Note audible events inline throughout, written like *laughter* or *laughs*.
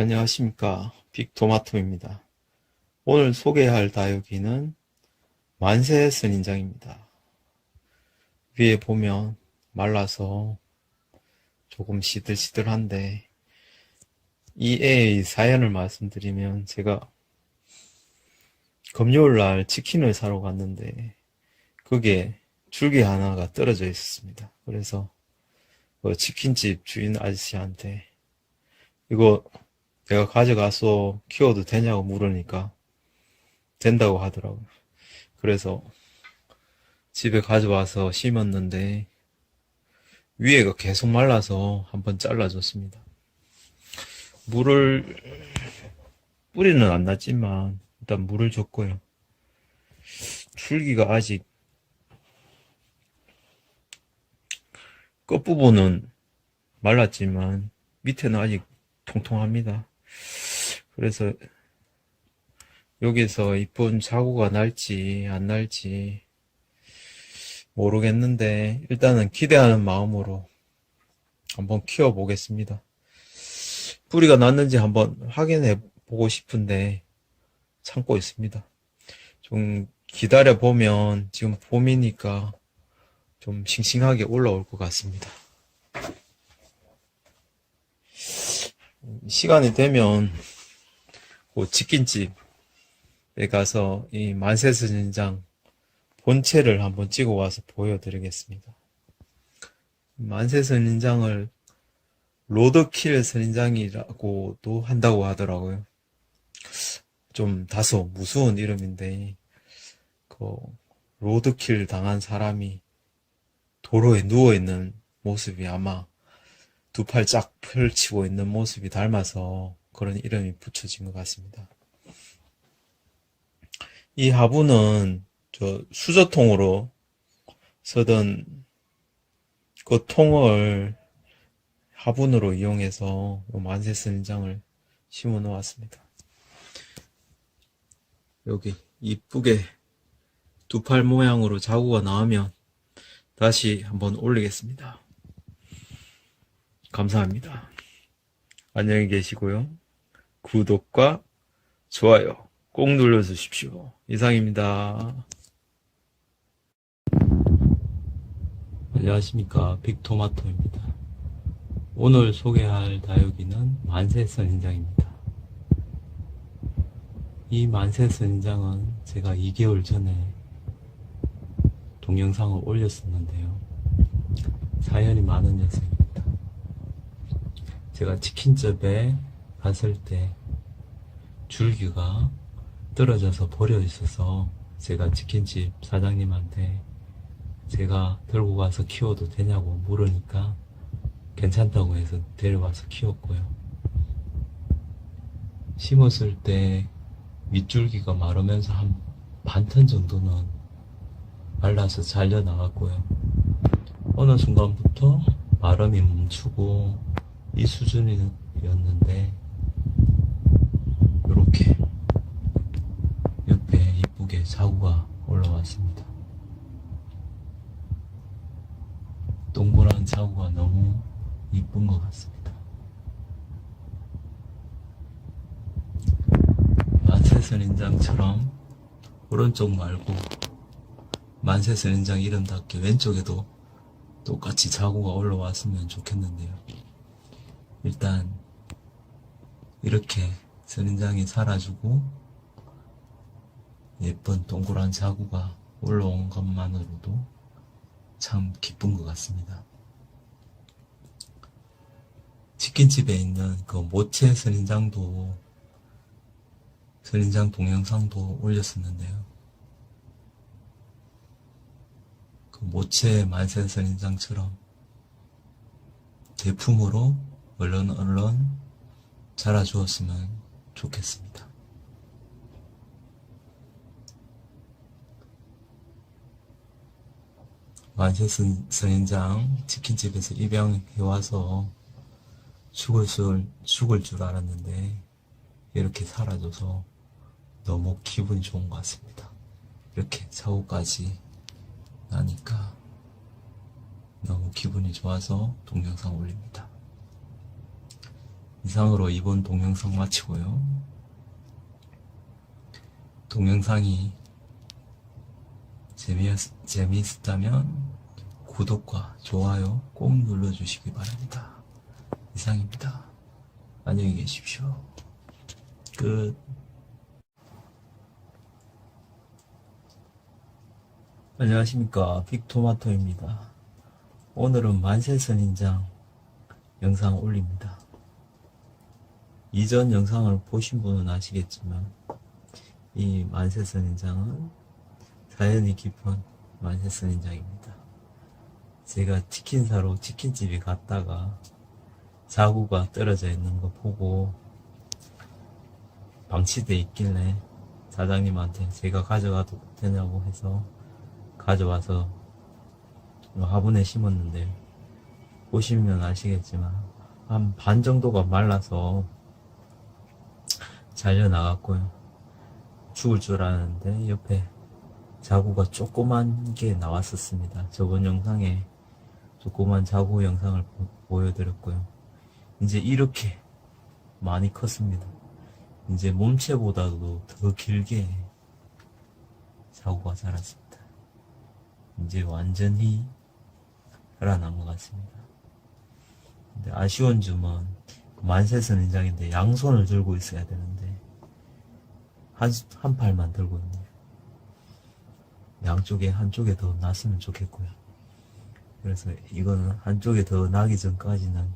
안녕하십니까. 빅토마토입니다. 오늘 소개할 다육이는 만세 선인장입니다. 위에 보면 말라서 조금 시들시들한데 이 애의 사연을 말씀드리면 제가 금요일 날 치킨을 사러 갔는데 그게 줄기 하나가 떨어져 있었습니다. 그래서 그 치킨집 주인 아저씨한테 이거 내가 가져가서 키워도 되냐고 물으니까 된다고 하더라고요. 그래서 집에 가져와서 심었는데 위에가 계속 말라서 한번 잘라줬습니다. 물을 뿌리는 안 났지만 일단 물을 줬고요. 줄기가 아직 끝부분은 말랐지만 밑에는 아직 통통합니다. 그래서 여기서 이쁜 자구가 날지 안 날지 모르겠는데 일단은 기대하는 마음으로 한번 키워 보겠습니다. 뿌리가 났는지 한번 확인해 보고 싶은데 참고 있습니다. 좀 기다려 보면 지금 봄이니까 좀 싱싱하게 올라올 것 같습니다. 시간이 되면 그 치킨집에 가서 이 만세선인장 본체를 한번 찍어 와서 보여드리겠습니다. 만세선인장을 로드킬 선인장이라고도 한다고 하더라고요. 좀 다소 무서운 이름인데 그 로드킬 당한 사람이 도로에 누워 있는 모습이 아마 두 팔 쫙 펼치고 있는 모습이 닮아서 그런 이름이 붙여진 것 같습니다. 이 화분은 저 수저통으로 쓰던 그 통을 화분으로 이용해서 만세 선인장을 심어 놓았습니다. 여기 이쁘게 두 팔 모양으로 자구가 나오면 다시 한번 올리겠습니다. 감사합니다. 안녕히 계시고요. 구독과 좋아요 꼭 눌러주십시오. 이상입니다. 안녕하십니까. 빅토마토입니다. 오늘 소개할 다육이는 만세선인장입니다. 이 만세선인장은 제가 2개월 전에 동영상을 올렸었는데요. 사연이 많은 녀석입니다. 제가 치킨집에 갔을 때 줄기가 떨어져서 버려 있어서 제가 치킨집 사장님한테 제가 들고 가서 키워도 되냐고 물으니까 괜찮다고 해서 데려와서 키웠고요. 심었을 때 밑줄기가 마르면서 한 반턴 정도는 말라서 잘려 나갔고요. 어느 순간부터 마름이 멈추고 이 수준이었는데 이렇게 이쁘게 자구가 올라왔습니다. 동그란 자구가 너무 이쁜 것 같습니다. 만세선인장처럼 오른쪽 말고 만세선인장 이름답게 왼쪽에도 똑같이 자구가 올라왔으면 좋겠는데요. 일단 이렇게 선인장이 살아주고 예쁜 동그란 자구가 올라온 것만으로도 참 기쁜 것 같습니다. 치킨집에 있는 그 모체 선인장도 선인장 동영상도 올렸었는데요. 그 모체 만세 선인장처럼 제품으로 얼른 얼른 자라주었으면 좋겠습니다. 만세 선- 선인장 치킨집에서 입양해 와서 죽을 줄, 죽을 줄 알았는데 이렇게 살아줘서 너무 기분이 좋은 것 같습니다. 이렇게 사고까지 나니까 너무 기분이 좋아서 동영상 올립니다. 이상으로 이번 동영상 마치고요. 동영상이 재미있, 재미있었다면 구독과 좋아요 꼭 눌러주시기 바랍니다. 이상입니다. 안녕히 계십시오. 끝. 안녕하십니까. 빅토마토입니다. 오늘은 만세선 인장 영상 올립니다. 이전 영상을 보신 분은 아시겠지만, 이 만세선 인장은 자연이 깊은 만세선인장입니다. 제가 치킨 사러 치킨집에 갔다가 자구가 떨어져 있는 거 보고 방치돼 있길래 사장님한테 제가 가져가도 되냐고 해서 가져와서 화분에 심었는데 보시면 아시겠지만 한 반 정도가 말라서 잘려 나갔고요. 죽을 줄 알았는데 옆에 자구가 조그만 게 나왔었습니다. 저번 영상에 조그만 자구 영상을 보- 보여드렸고요. 이제 이렇게 많이 컸습니다. 이제 몸체보다도 더 길게 자구가 자랐습니다. 이제 완전히 살아난 것 같습니다. 근데 아쉬운 점은 만세 선인장인데 양손을 들고 있어야 되는데 한, 한 팔만 들고 있네요. 양쪽에 한쪽에 더 났으면 좋겠고요. 그래서 이거는 한쪽에 더 나기 전까지는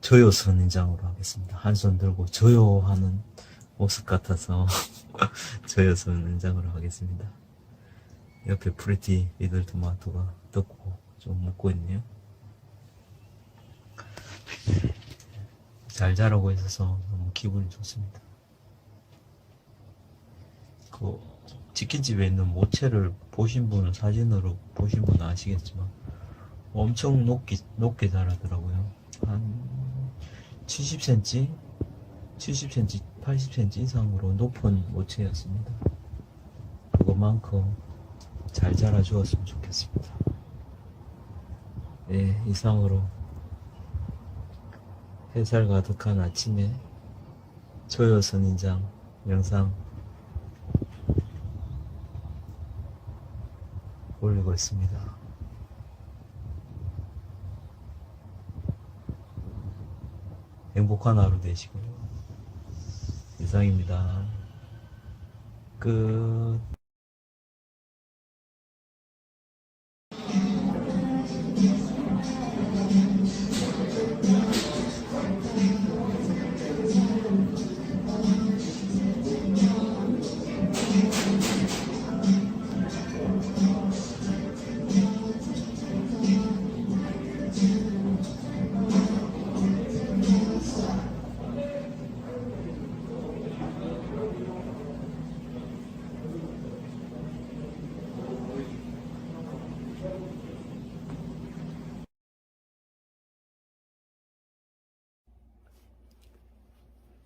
저요 선인장으로 하겠습니다. 한 손 들고 저요 하는 모습 같아서 *laughs* 저요 선인장으로 하겠습니다. 옆에 프레티 리들 토마토가 떴고 좀 먹고 있네요. 잘 자라고 있어서 너무 기분이 좋습니다. 그 치킨집에 있는 모체를 보신 분은 사진으로 보신 분은 아시겠지만 엄청 높게 높게 자라더라고요. 한 70cm, 70cm, 80cm 이상으로 높은 모체였습니다. 그것만큼 잘 자라 주었으면 좋겠습니다. 네, 이상으로 햇살 가득한 아침에 초요 선인장 영상 올리고 있습니다. 행복한 하루 되시고요. 이상입니다. 끝.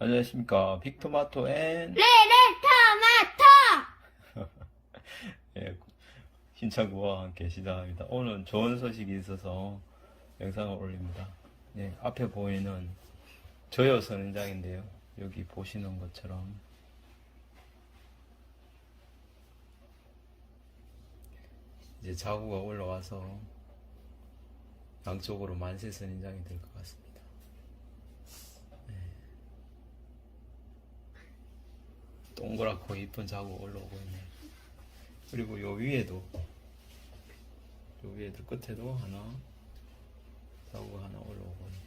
안녕하십니까. 빅토마토 앤 레레 토마토 *laughs* 예, 신창구와 함께 시작합니다. 오늘 좋은 소식이 있어서 영상을 올립니다. 예, 앞에 보이는 저요 선인장인데요. 여기 보시는 것처럼 이제 자구가 올라와서 양쪽으로 만세 선인장이 될 것 같습니다. 동그랗고 이쁜 자구 올라오고 있네요. 그리고 요 위에도 요 위에도 끝에도 하나 자구가 하나 올라오고 있네.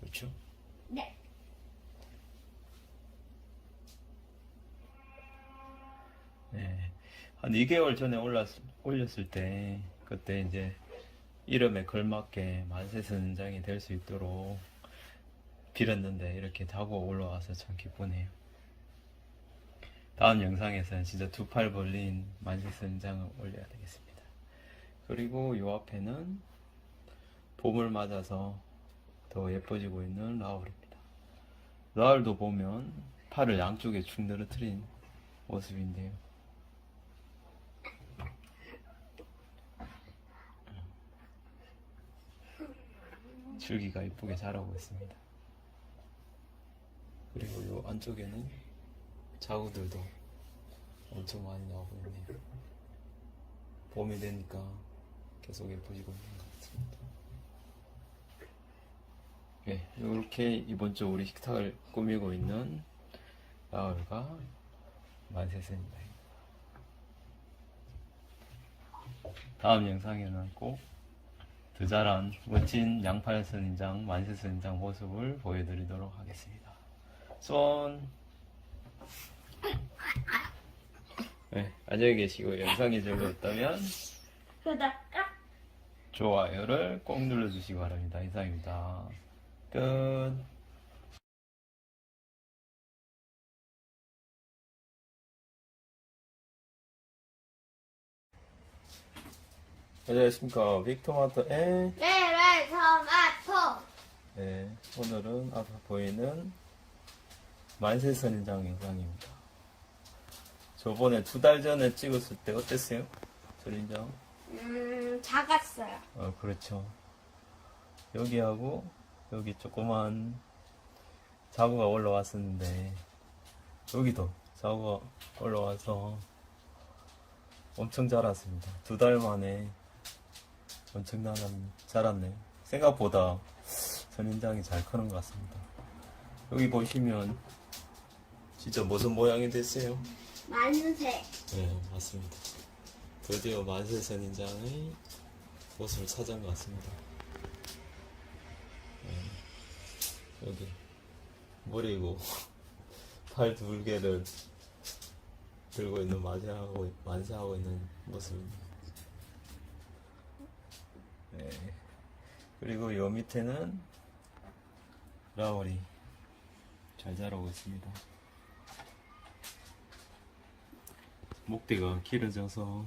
그렇죠? 네 네. 한 2개월 전에 올랐, 올렸을 때 그때 이제 이름에 걸맞게 만세 선장이 될 수 있도록 빌었는데 이렇게 자고 올라와서 참 기쁘네요. 다음 영상에서는 진짜 두 팔 벌린 만세 선장을 올려야 되겠습니다. 그리고 요 앞에는 봄을 맞아서 더 예뻐지고 있는 라울입니다. 라울도 보면 팔을 양쪽에 축 늘어뜨린 모습인데요. 줄기가 이쁘게 자라고 있습니다. 그리고 요 안쪽에는 자구들도 엄청 많이 나오고 있네요. 봄이 되니까 계속 예뻐지고 있는 것 같습니다. 네, 이렇게 이번 주 우리 식탁을 꾸미고 있는 라울과 만세선입니다. 다음 영상에는 꼭더 자란 멋진 양팔 선인장, 만세 선인장 모습을 보여드리도록 하겠습니다. 손! 네, 안녕히 계시고 영상이 즐거웠다면 그다가 좋아요를 꼭 눌러주시기 바랍니다. 이상입니다. 끝. 안녕하십니까. 빅토마토의 레레 토마토 네, 오늘은 앞에 보이는 만세 선인장 영상입니다. 저번에 두 달 전에 찍었을 때 어땠어요? 선인장? 음 작았어요 어, 그렇죠. 여기하고 여기 조그만 자구가 올라왔었는데 여기도 자구가 올라와서 엄청 자랐습니다. 두 달 만에 엄청난 자랐네요. 생각보다 선인장이 잘 크는 것 같습니다. 여기 보시면 진짜 무슨 모양이 됐어요? 만세 네, 맞습니다. 드디어 만세 선인장의 모습을 찾은 것 같습니다. 네, 여기 머리고 *laughs* 팔 두 개를 들고 있는 만세하고 만세하고 있는 모습입니다. 네, 그리고 요 밑에는 라울이 잘 자라고 있습니다. 목대가 길어져서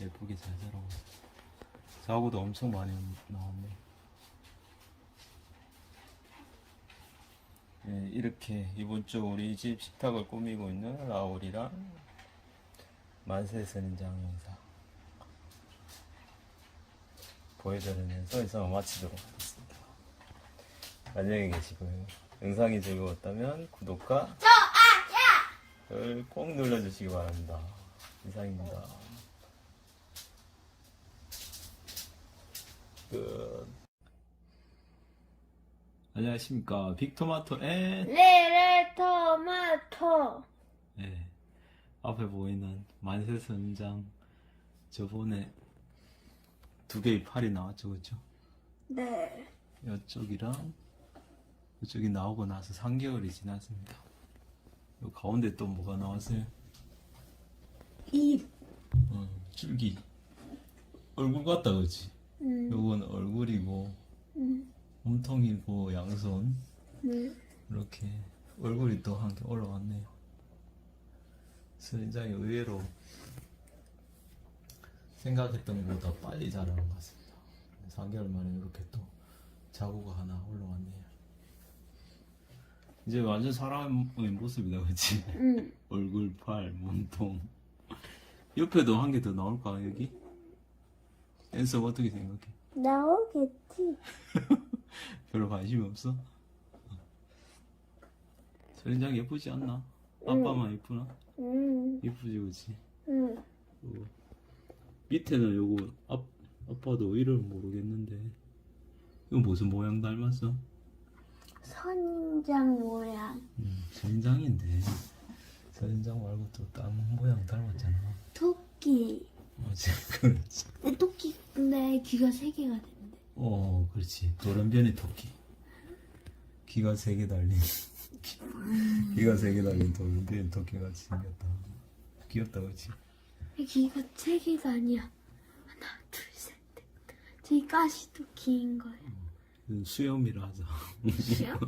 예쁘게 잘 자라고. 사고도 엄청 많이 나왔네. 네, 이렇게 이번 주 우리 집 식탁을 꾸미고 있는 라울이랑 만세 선인장 영상 보여드리면서 영상을 마치도록 하겠습니다. 안녕히 계시고요. 영상이 즐거웠다면 구독과 을 꼭 눌러주시기 바랍니다. 이상입니다. 끝. 안녕하십니까. 빅토마토 앤 레레 토마토 네. 앞에 보이는 만세 선장 저번에 두 개의 팔이 나왔죠, 그죠? 네 이쪽이랑 이쪽이 나오고 나서 3개월이 지났습니다. 요 가운데 또 뭐가 나왔어요? 입 어, 줄기. 얼굴 같다, 그치? 음, 요건 얼굴이고, 음, 몸통이고, 양손. 음. 이렇게 얼굴이 또 한 개 올라왔네요. 선인장이 의외로 생각했던 것보다 빨리 자라는 것 같습니다. 3개월 만에 이렇게 또 자구가 하나 올라왔네요. 이제 완전 사람의 모습이다, 그치? 음. *laughs* 얼굴, 팔, 몸통. 옆에도 한 개 더 나올까, 여기? 앤서 어떻게 생각해? 나오겠지 *laughs* 별로 관심이 없어? 선인장 예쁘지 않나? 아빠만 예쁘나? 음, 예쁘지, 그치? 음. 어. 밑에는 요거, 아, 아빠도 이름 모르겠는데. 이거 무슨 모양 닮았어? 선인장 모양 음, 선인장인데. 선인장 말고 또 다른 모양 닮았잖아. 토끼 맞지, *laughs* 그렇지. 내 토끼 근데 귀가 세 개가 된대 어, 그렇지. 돌연변이 토끼. 귀가 세 개 달린. *laughs* 귀가 세 개 달린 돌연변이 토끼 같이 생겼다. 귀엽다, 그렇지? 귀가 세 개가 아니야 하나 둘 셋넷 제 가시도 긴 거야 수염이라 하자. 시야?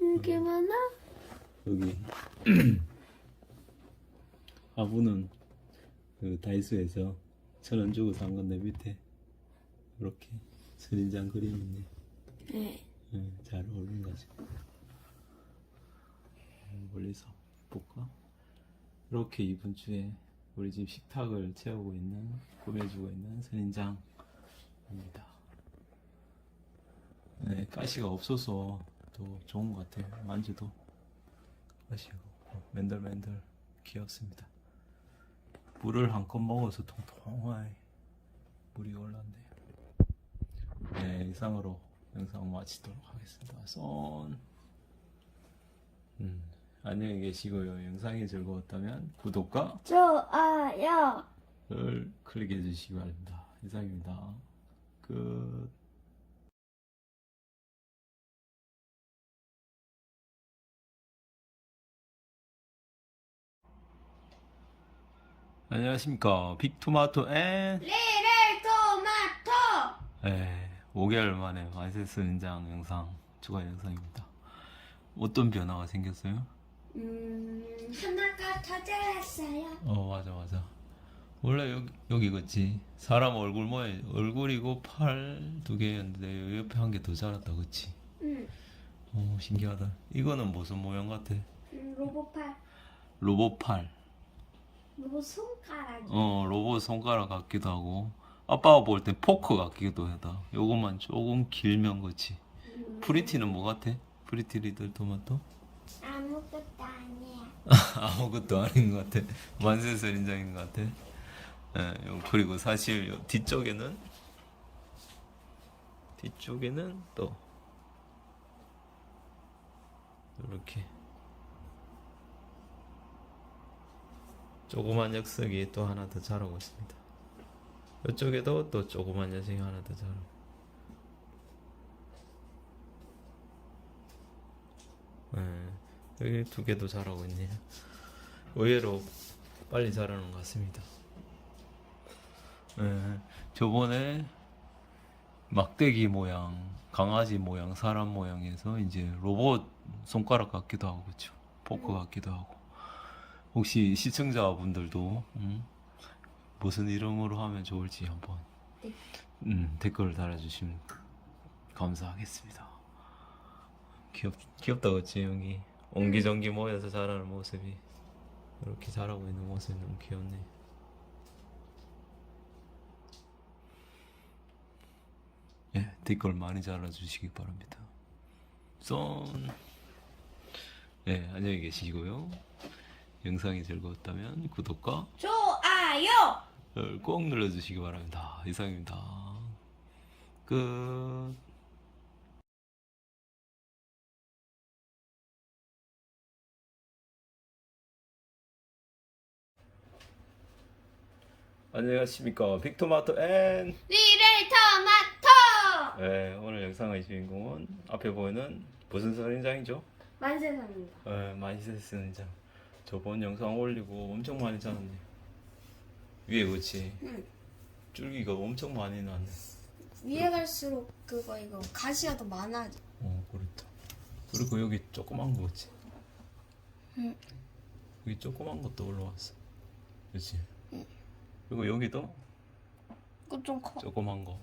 이렇게 많아? 여기 *clears throat* 화분은 그 다이소에서 천 원 주고 산 건데 밑에 이렇게 선인장 그림 있네. 네 예, 잘 어울린 거지. 음, 멀리서 볼까? 이렇게 이번 주에 우리 집 식탁을 채우고 있는 꾸며주고 있는 선인장 합니다. 네, 가시가 없어서 더 좋은 것 같아요. 만져도 가시가 없고 맨들맨들 귀엽습니다. 물을 한컵 먹어서 통통하게 물이 올라온대요. 네, 이상으로 영상 마치도록 하겠습니다. 쏜. 음, 안녕히 계시고요. 영상이 즐거웠다면 구독과 좋아요. 을 클릭해 주시기 바랍니다. 이상입니다. 끝. 안녕하십니까. 빅토마토 앤 리를 토마토. 네, 5개월 만에 완세스 인장 영상 추가 영상입니다. 어떤 변화가 생겼어요? 음, 하나가 더 자랐어요. 어 맞아 맞아 원래 여기 여기 그치 사람 얼굴 모양 얼굴이고 팔 두 개였는데 옆에 한 개 더 자랐다 그치 음, 어 신기하다 이거는 무슨 모양 같아 음, 로봇팔, 로봇 팔 로봇 손가락이. 어 로봇 손가락 같기도 하고. 아빠가 볼 땐 포크 같기도 하다. 요것만 조금 길면 그치 음, 프리티는 뭐 같아? 프리티 리들 토마토? 아무것도 아니야. *laughs* 아무것도 아닌 것 같아. 만세서 인장인 것 같아. 예, 요- 그리고 사실 요 뒤쪽에는? 뒤쪽에는 또. 이렇게 조그만 녀석이 또 하나 더 자라고 있습니다. 이쪽에도 또 조그만 녀석이 하나 더 자라고. 예, 여기 두 개도 자라고 있네요. 의외로 빨리 자라는 것 같습니다. 예, 저번에 막대기 모양, 강아지 모양, 사람 모양에서 이제 로봇 손가락 같기도 하고, 그렇죠? 포크 같기도 하고. 혹시 시청자분들도 음, 무슨 이름으로 하면 좋을지 한번 네. 음, 댓글을 달아주시면 감사하겠습니다. 귀엽 귀엽다 그치 여기 옹기종기 모여서 자라는 모습이 이렇게 자라고 있는 모습이 너무 귀엽네. 예, 댓글 많이 달아주시기 바랍니다. 쏜. 예, 안녕히 계시고요. 영상이 즐거웠다면 구독과 좋아요. 을꼭 눌러주시기 바랍니다. 이상입니다. 끝. 안녕하십니까. 빅토마토 앤. 리를 토마토. 네, 오늘 영상의 주인공은 앞에 보이는 무슨 선인장이죠? 만세선입니다. 네, 만세 선인장. 저번 영상 올리고 엄청 많이 자랐네. 위에 그렇지. 응. 줄기가 엄청 많이 났네. 위에 갈수록 그거 이거 가시가 더 많아져. 어, 그렇다. 그리고 여기 조그만 거 있지? 응. 여기 조그만 것도 올라왔어. 그렇지? 그리고 여기도 그좀 커. 조그만 거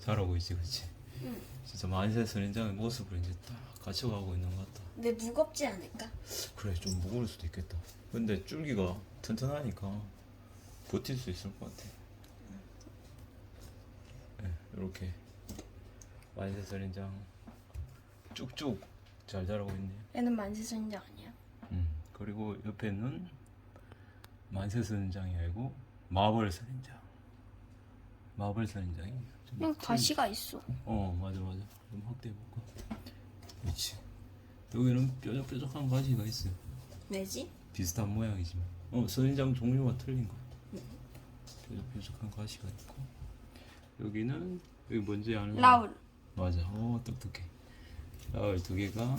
자라고 있지, 그렇지? 응. 진짜 만세 선인장의 모습을 이제 딱 갖춰가고 있는 것 같다. 근데 무겁지 않을까? 그래, 좀 무거울 수도 있겠다. 근데 줄기가 튼튼하니까 버틸 수 있을 것 같아. 네, 이렇게 만세 선인장 쭉쭉 잘 자라고 있네요. 얘는 만세선인장 아니야? 음, 그리고 옆에는 만세 선인장이 아니고 마블 선인장. 마블 선인장이 좀 그냥 가시가 있어. 어 맞아 맞아. 좀 확대해 볼까? 그렇지. 여기는 뾰족뾰족한 가시가 있어요. 왜지? 비슷한 모양이지만. 어 선인장 종류가 틀린 거. 뾰족뾰족한 가시가 있고 여기는 여기 뭔지 아는? 라울. 맞아. 어 똑똑해. 라울 두 개가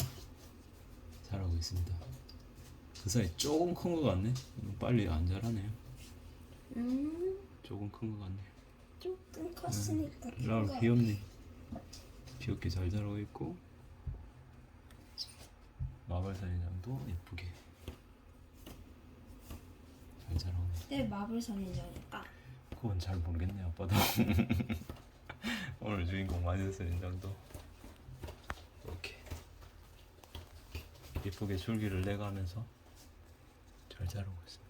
자라고 있습니다. 그 사이 조금 큰거 같네. 빨리 안 자라네요. 음, 조금 큰거 같네요. 조금 컸으니까. 라울 큰가. 귀엽네. 귀엽게 잘 자라고 있고 마블 선인장도 예쁘게 잘 자라고 있네. 내 마블 선인장일까? 그건 잘 모르겠네 아빠도. *laughs* 오늘 주인공 마블 선인장도 이렇게 예쁘게 줄기를 내가면서 잘 자라고 있습니다.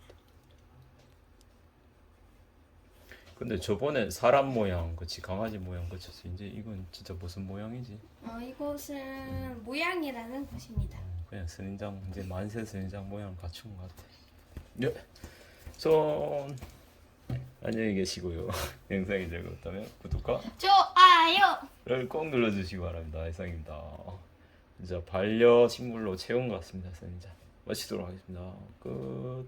근데 저번에 사람 모양, 그치 강아지 모양 그쳤어. 이제 이건 진짜 무슨 모양이지? 어, 이곳은 모양이라는 곳입니다. 그냥 선인장 이제 만세 선인장 모양 갖춘 것 같아. 예. 손 안녕히 계시고요. *laughs* 영상이 즐거웠다면 구독과 좋아요. 꼭 눌러주시기 바랍니다. 이상입니다. 진짜 반려식물로 채운 것 같습니다. 선인장 마치도록 하겠습니다. 끝.